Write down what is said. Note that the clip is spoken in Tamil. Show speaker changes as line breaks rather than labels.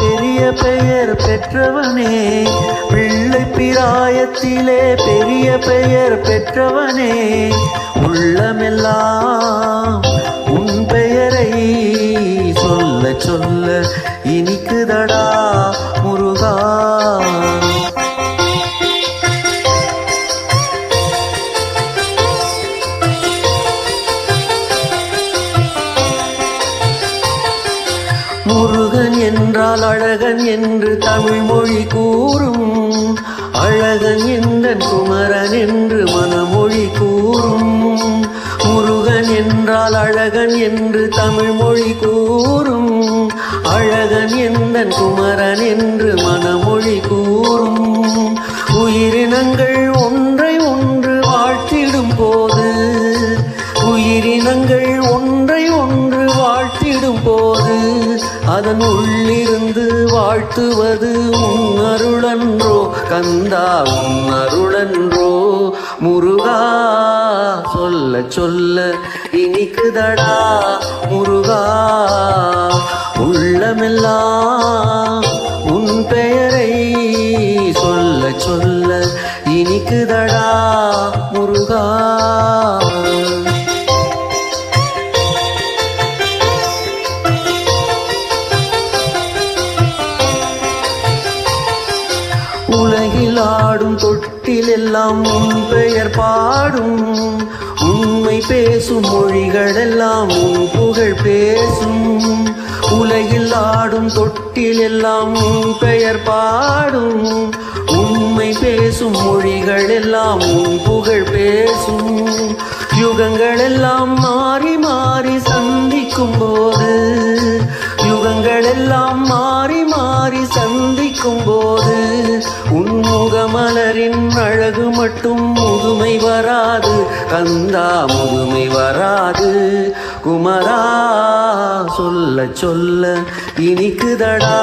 பெரிய பெயர் பெற்றவனே. பிள்ளை பிராயத்திலே பெரிய பெயர் பெற்றவனே. உள்ளமெல்லாம் உன் பெயரை சொல்ல சொல்ல இனிக்குதடா முருகா. முருகன் என் என்றால் அழகன் என்று தமிழ் மொழி கூறும். அழகன் எந்தன் குமரன் என்று மனமொழி கூறும். முருகன் என்றால் அழகன் என்று தமிழ் மொழி கூறும். அழகன் எந்தன் குமரன் என்று மனமொழி கூறும். உயிரினங்கள் ஒன்றை ஒன்று வாழ்த்திடும் போது உயிரினங்கள் ஒன்றை ஒன்று அதன் உள்ளிருந்து வாழ்த்துவது உன் அருளன்றோ கந்தா உன் அருளன்றோ. முருகா சொல்ல சொல்ல இனிக்குதடா முருகா. உள்ளமெல்லாம் உன் பெயரை சொல்ல சொல்ல இனிக்குதடா முருகா. ஆடும் தொட்டில் எல்லாம் உன் பெயர் பாடும். உண்மை பேசும் மொழிகள் எல்லாம் உன் புகழ் பேசும். உலகில் ஆடும் தொட்டில் எல்லாம் உன் பெயர் பாடும். உண்மை பேசும் மொழிகள் எல்லாம் உன் புகழ் பேசும். யுகங்கள் எல்லாம் மாறி மாறி சந்திக்கும் போது யுகங்கள் எல்லாம் மாறி மாறி சந்திக்கும் போது மலரின் அழகு மட்டும் முதுமை வராது. கந்தா முதுமை வராது. குமரா சொல்ல சொல்ல இனிக்குதடா.